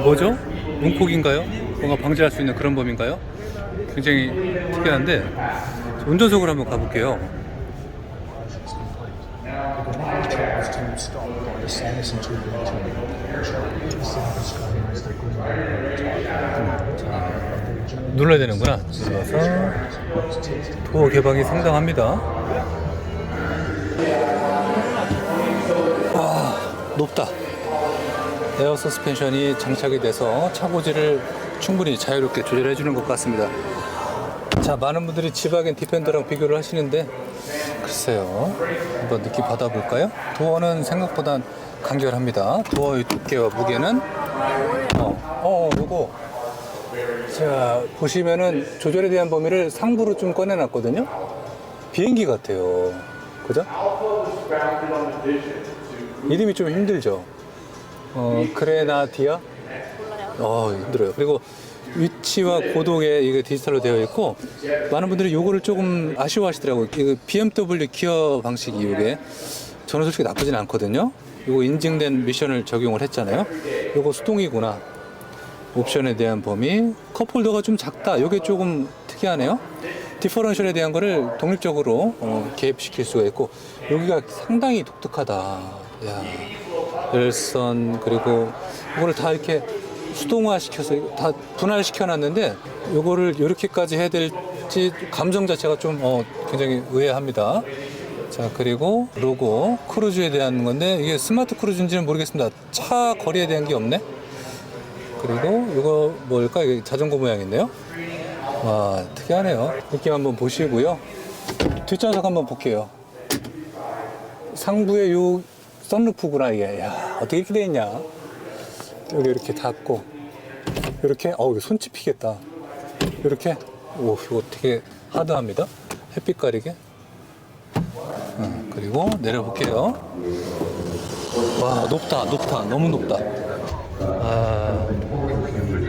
뭐죠? 문콕인가요? 뭔가 방지할 수 있는 그런 범인가요? 굉장히 특이한데 운전석으로 한번 가볼게요. Good 눌러야 되는구나. 눌러서 도어 개방이 상당합니다. 와 높다. 에어 서스펜션이 장착이 돼서 차고지를 충분히 자유롭게 조절해 주는 것 같습니다. 자 많은 분들이 지바겐 디펜더랑 비교를 하시는데 글쎄요 한번 느낌 받아볼까요? 도어는 생각보다 간결합니다. 도어의 두께와 무게는 어, 어 요거 자 보시면은 조절에 대한 범위를 상부로 좀 꺼내놨거든요. 비행기 같아요. 그죠? 이름이 좀 힘들죠. 어 그레나디아. 어 힘들어요. 그리고 위치와 고도에 이게 디지털로 되어 있고 많은 분들이 요거를 조금 아쉬워하시더라고요. 그 BMW 기어 방식이 이게 저는 솔직히 나쁘진 않거든요. 요거 인증된 미션을 적용을 했잖아요. 요거 수동이구나. 옵션에 대한 범위 컵홀더가 좀 작다 이게 조금 특이하네요 디퍼런셜에 대한 거를 독립적으로 어, 개입시킬 수가 있고 여기가 상당히 독특하다 야 열선 그리고 이거를 다 이렇게 수동화 시켜서 다 분할 시켜 놨는데 요거를 이렇게까지 해야 될지 감정 자체가 좀 어, 굉장히 의아합니다 자 그리고 로고 크루즈에 대한 건데 이게 스마트 크루즈인지는 모르겠습니다 차 거리에 대한 게 없네 그리고 이거 뭘까? 이게 자전거 모양인데요. 와 특이하네요. 느낌 한번 보시고요. 뒷좌석 한번 볼게요. 상부에 요 썬루프구나 이게. 야 어떻게 이렇게 돼 있냐? 여기 이렇게 닫고 이렇게 어우 손 찝히겠다. 이렇게 오 이거 되게 하드합니다. 햇빛 가리게. 음, 그리고 내려볼게요. 와 높다 높다 너무 높다. 아,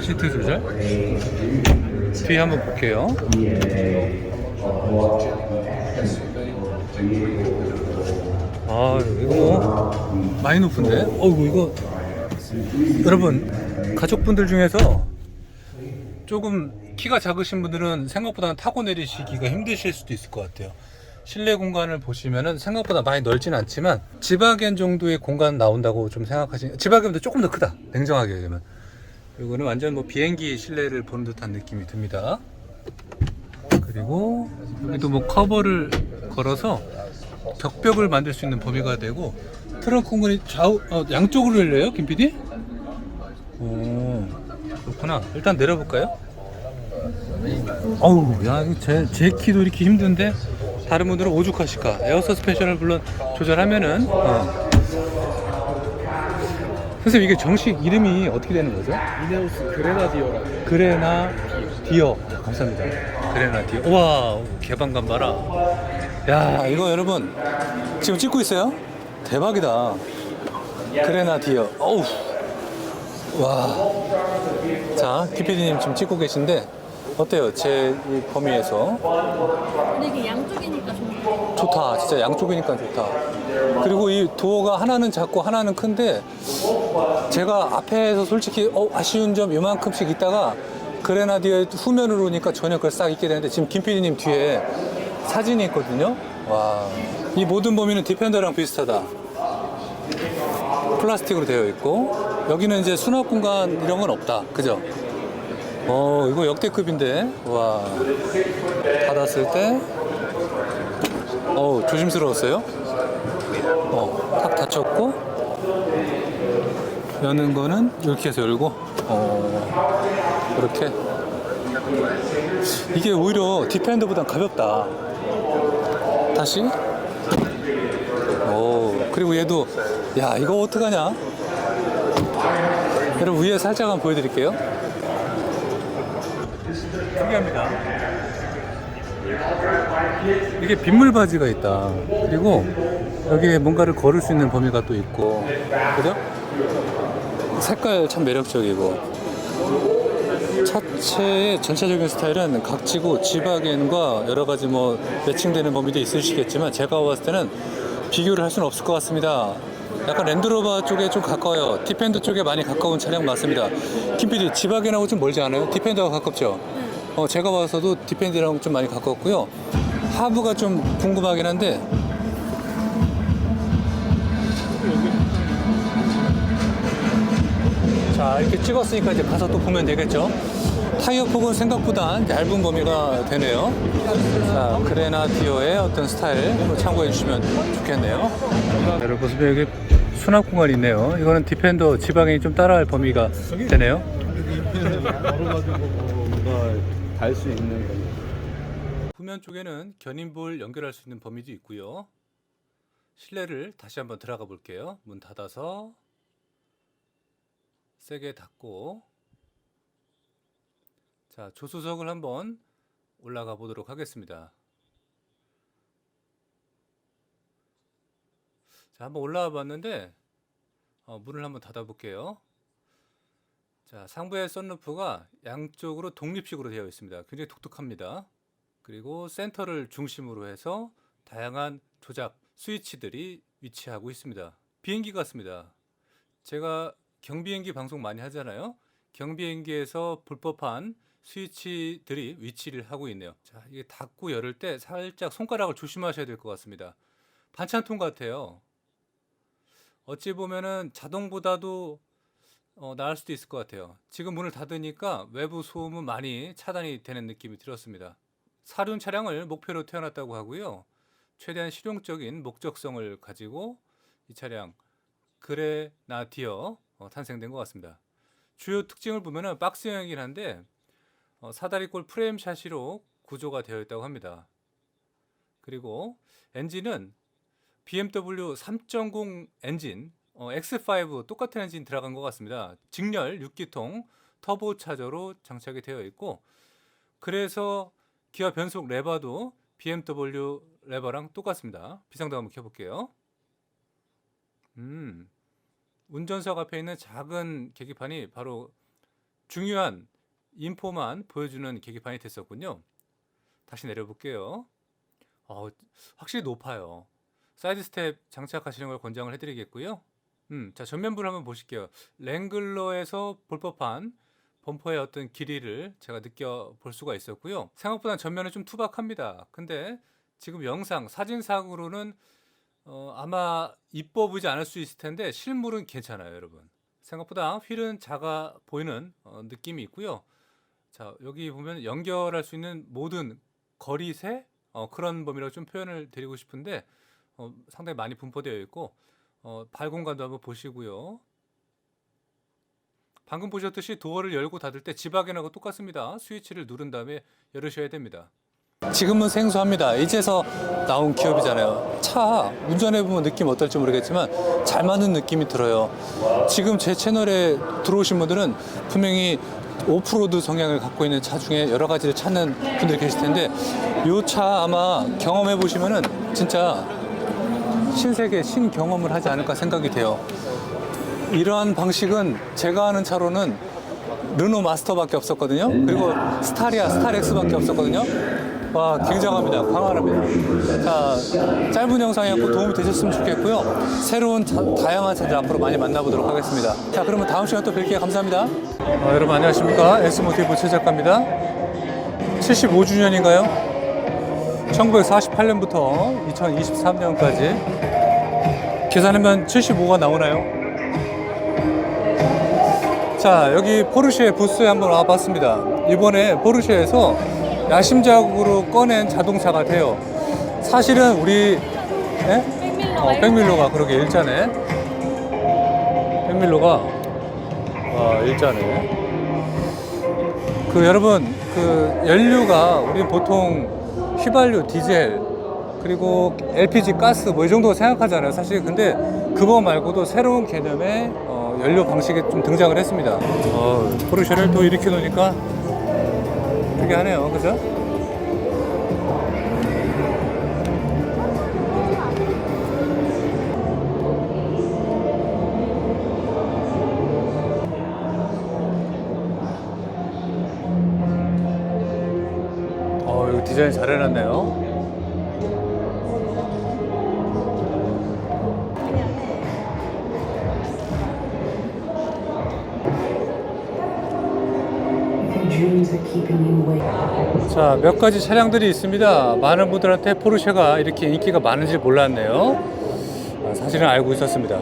시트 조절. 뒤에 한번 볼게요. 아, 이거 뭐 많이 높은데? 어이구, 이거. 여러분, 가족분들 중에서 조금 키가 작으신 분들은 생각보다 타고 내리시기가 힘드실 수도 있을 것 같아요. 실내 공간을 보시면은 생각보다 많이 넓진 않지만 지바겐 정도의 공간 나온다고 좀 생각하시면 지바겐보다 조금 더 크다. 냉정하게 얘기하면. 이거는 완전 뭐 비행기 실내를 보는 듯한 느낌이 듭니다. 그리고 여기도 뭐 커버를 걸어서 벽벽을 만들 수 있는 범위가 되고 트렁크 공간이 좌우 어, 양쪽으로 열려요, 김 PD? 오 그렇구나. 일단 내려볼까요? 어우, 야, 이거 제, 제 키도 이렇게 힘든데 다른 분들은 오죽하실까? 에어 서스펜션을 물론 조절하면은 어. 선생님 이게 정식 이름이 어떻게 되는 거죠? 이네오스 그레나디어라고 그레나 디어 감사합니다 그레나 디어 우와 개방감 봐라 야 이거 여러분 지금 찍고 있어요? 대박이다. 그레나 디어. 어우. 와자 키피디님 지금 찍고 계신데 어때요? 제 이 범위에서? 근데 이게 양쪽이니까 좀 좋다. 진짜 양쪽이니까 좋다. 그리고 이 도어가 하나는 작고 하나는 큰데 제가 앞에서 솔직히 어, 아쉬운 점 요만큼씩 있다가 그레나디의 후면으로 오니까 전혀 그걸 싹 잊게 되는데 지금 김PD님 뒤에 사진이 있거든요. 와 이 모든 범위는 디펜더랑 비슷하다. 플라스틱으로 되어 있고 여기는 이제 수납 공간 이런 건 없다. 그죠? 어 이거 역대급인데. 와 닫았을 때. 어우 조심스러웠어요. 어 탁 닫혔고 여는 거는 이렇게 해서 열고 어 이렇게. 이게 오히려 디펜더보단 가볍다 다시? 오 그리고 얘도 야 이거 어떡하냐? 여러분 위에 살짝 한번 보여드릴게요. 특이합니다. 이게 빗물 바지가 있다. 그리고 여기에 뭔가를 걸을 수 있는 범위가 또 있고. 그죠? 색깔 참 매력적이고 차체의 전체적인 스타일은 각지고 지바겐과 여러 가지 뭐 매칭되는 범위도 있으시겠지만 제가 봤을 때는 비교를 할 수는 없을 것 같습니다. 약간 랜드로버 쪽에 좀 가까워요. 디펜더 쪽에 많이 가까운 차량 맞습니다. 김PD 지바겐하고 좀 멀지 않아요? 디펜더가 가깝죠? 어, 제가 봐서도 디펜더랑 좀 많이 가깝고요. 하부가 좀 궁금하긴 한데 이렇게 찍었으니까 이제 가서 또 보면 되겠죠? 타이어 폭은 생각보다 얇은 범위가 되네요. 자 그레나디오의 어떤 스타일 참고해 주시면 좋겠네요. 여러분 보시면 여기 수납 공간이 있네요. 이거는 디펜더 지방이 좀 따라할 범위가 되네요. 달수 있는 거. 후면 쪽에는 견인볼 연결할 수 있는 범위도 있고요. 실내를 다시 한번 들어가 볼게요. 문 닫아서 세게 닫고 자 조수석을 한번 올라가 보도록 하겠습니다. 자 한번 올라와 봤는데 어, 문을 한번 닫아 볼게요. 자 상부의 썬루프가 양쪽으로 독립식으로 되어 있습니다. 굉장히 독특합니다. 그리고 센터를 중심으로 해서 다양한 조작 스위치들이 위치하고 있습니다. 비행기 같습니다. 제가 경비행기 방송 많이 하잖아요. 경비행기에서 불법한 스위치들이 위치를 하고 있네요. 자, 이게 닫고 열을 때 살짝 손가락을 조심하셔야 될 것 같습니다. 반찬통 같아요. 어찌 보면은 자동보다도 어, 나을 수도 있을 것 같아요. 지금 문을 닫으니까 외부 소음은 많이 차단이 되는 느낌이 들었습니다. 사륜 차량을 목표로 태어났다고 하고요. 최대한 실용적인 목적성을 가지고 이 차량 그레나디어 어, 탄생된 것 같습니다. 주요 특징을 보면은 박스형이긴 한데 어, 사다리꼴 프레임 샤시로 구조가 되어 있다고 합니다. 그리고 엔진은 BMW 3.0 엔진 어, X5 똑같은 엔진 들어간 것 같습니다. 직렬 6기통 터보 차저로 장착이 되어 있고 그래서 기아 변속 레버도 BMW 레버랑 똑같습니다. 비상등 한번 켜볼게요. 음, 운전석 앞에 있는 작은 계기판이 바로 중요한 인포만 보여주는 계기판이 됐었군요. 다시 내려볼게요. 어, 확실히 높아요. 사이드 스텝 장착하시는 걸 권장을 해드리겠고요. 음, 자 전면부를 한번 보실게요. 랭글러에서 볼 법한 범퍼의 어떤 길이를 제가 느껴 볼 수가 있었고요. 생각보다 전면은 좀 투박합니다. 근데 지금 영상 사진상으로는 어, 아마 이뻐 보이지 않을 수 있을 텐데 실물은 괜찮아요, 여러분. 생각보다 휠은 작아 보이는 어, 느낌이 있고요. 자 여기 보면 연결할 수 있는 모든 거리새 어, 그런 범위로 좀 표현을 드리고 싶은데 어, 상당히 많이 분포되어 있고 어, 발 공간도 한번 보시고요. 방금 보셨듯이 도어를 열고 닫을 때 지바겐하고 똑같습니다. 스위치를 누른 다음에 열으셔야 됩니다. 지금은 생소합니다. 이제서 나온 기업이잖아요. 차 운전해 보면 느낌 어떨지 모르겠지만 잘 맞는 느낌이 들어요. 지금 제 채널에 들어오신 분들은 분명히 오프로드 성향을 갖고 있는 차 중에 여러 가지를 찾는 분들이 계실 텐데 이 차 아마 경험해 보시면은 진짜 신세계 신경험을 하지 않을까 생각이 돼요. 이러한 방식은 제가 아는 차로는 르노 마스터밖에 없었거든요. 그리고 스타리아, 스타렉스밖에 없었거든요. 와, 굉장합니다. 광활합니다. 자, 짧은 영상이었고 도움이 되셨으면 좋겠고요. 새로운 자- 다양한 차들 앞으로 많이 만나보도록 하겠습니다. 자, 그러면 다음 시간에 또 뵐게요. 감사합니다. 어, 여러분 안녕하십니까? S모티브 최 작가입니다. 75주년인가요? 1948년부터 2023년까지 계산하면 75가 나오나요? 자 여기 포르쉐 부스에 한번 와봤습니다 이번에 포르쉐에서 야심작으로 꺼낸 자동차가 돼요. 사실은 우리 예? 어, 백밀로가 그렇게 일자네. 백밀로가 와 일자네. 그 여러분 그 연료가 우리 보통 휘발유 디젤 그리고 LPG 가스 뭐 이 정도 생각하잖아요 사실. 근데 그거 말고도 새로운 개념의 어, 연료 방식이 좀 등장을 했습니다. 어, 포르쉐를 또 일으켜 놓으니까 특이하네요 그죠? 어, 이거 디자인 잘 해놨네요 자, 몇 가지 차량들이 있습니다. 많은 분들한테 포르쉐가 이렇게 인기가 많은지 몰랐네요. 아, 사실은 알고 있었습니다.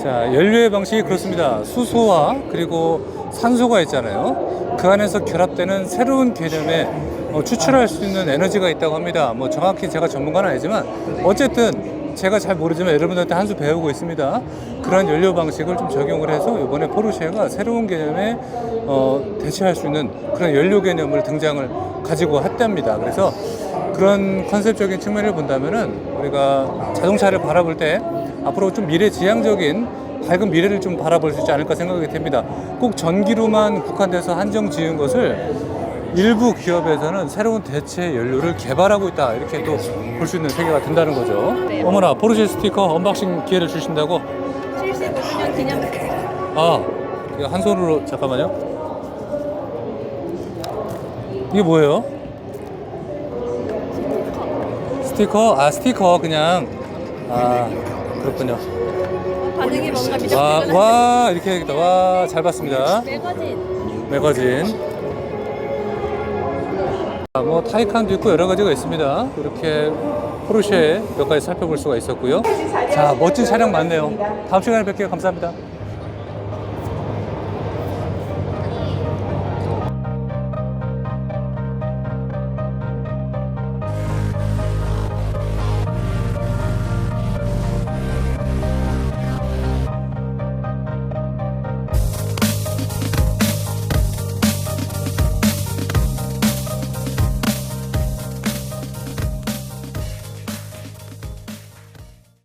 자, 연료의 방식이 그렇습니다. 수소와 그리고 산소가 있잖아요. 그 안에서 결합되는 새로운 개념의 어, 추출할 수 있는 에너지가 있다고 합니다. 뭐 정확히 제가 전문가는 아니지만 어쨌든 제가 잘 모르지만 여러분들한테 한 수 배우고 있습니다. 그런 연료 방식을 좀 적용을 해서 이번에 포르쉐가 새로운 개념에 어, 대체할 수 있는 그런 연료 개념을 등장을 가지고 했답니다. 그래서 그런 컨셉적인 측면을 본다면은 우리가 자동차를 바라볼 때 앞으로 좀 미래지향적인 밝은 미래를 좀 바라볼 수 있지 않을까 생각이 됩니다. 꼭 전기로만 국한돼서 한정 지은 것을 일부 기업에서는 새로운 대체 연료를 개발하고 있다 이렇게 또 볼 수 있는 세계가 된다는 거죠. 네. 어머나 포르쉐 스티커 언박싱 기회를 주신다고? 75주년 기념 아, 이거 한 손으로 잠깐만요. 이게 뭐예요? 스티커? 아 스티커 그냥 아 그렇군요. 반응이 뭔가 와, 미적지근한 와 이렇게. 와 잘 봤습니다. 매거진 매거진. 아, 뭐 타이칸도 있고 여러 가지가 있습니다. 이렇게 포르쉐 몇 가지 살펴볼 수가 있었고요. 자 멋진 차량 많네요. 다음 시간에 뵐게요. 감사합니다.